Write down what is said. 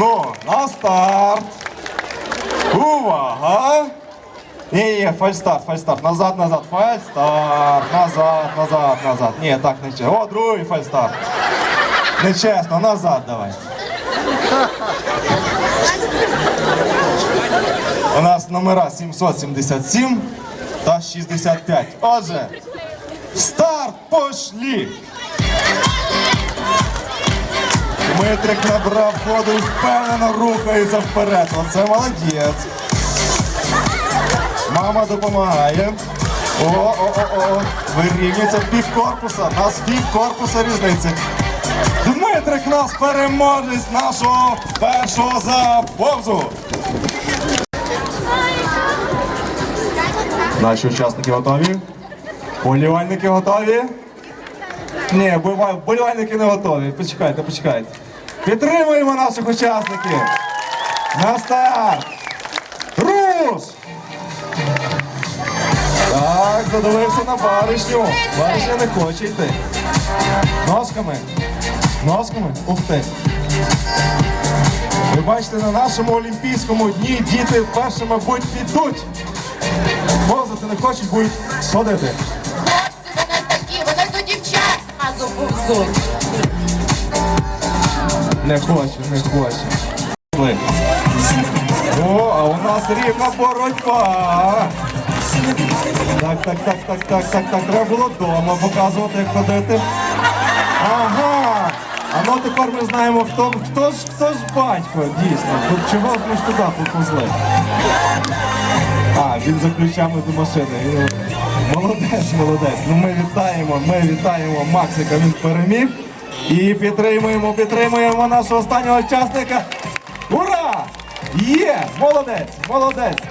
Ну, на старт. Увага! Ні, ні, фальстарт, фальстарт. Назад, назад, фальстарт. Назад, назад, назад. Ні, так не чесно. О, другий фальстарт. Нечесно, назад давай. У нас номера 777 та 65. Отже, старт пошлі! Дмитрик набрав ходу і впевнено рухається вперед. Оце молодець. Мама допомагає. О, о, о, о. Вирівнюється пів корпуса. Нас пів корпуса різниці. Дмитрик нас переможець нашого першого заповзу. Наші учасники готові? Болівальники готові? Ні, болівальники не готові. Почекайте, почекайте. Підтримуємо наших учасників. На старт! Руш! Так, задивився на баришню. Баришня не хоче йти. Ножками. Ножками. Ух ти. Ви бачите, на нашому олімпійському дні діти вперше, мабуть, підуть. Повзати не хочуть, будуть ходити. Хлопці, вони такі, вони до дівчат зразу повзуть. Не хочу, не хочу. О, а у нас рівна боротьба. Так, так, так, так, так, так, так. Треба було вдома показувати, як ходити. Ага. А ну тепер ми знаємо, хто, хто ж хто ж батько, дійсно. Чого ж ми ж туди поповзли? А, він за ключами до машини. Молодець, молодець. Ну ми вітаємо, ми вітаємо Максика, він переміг. І підтримуємо, підтримуємо нашого останнього учасника. Ура! Є! Молодець, молодець!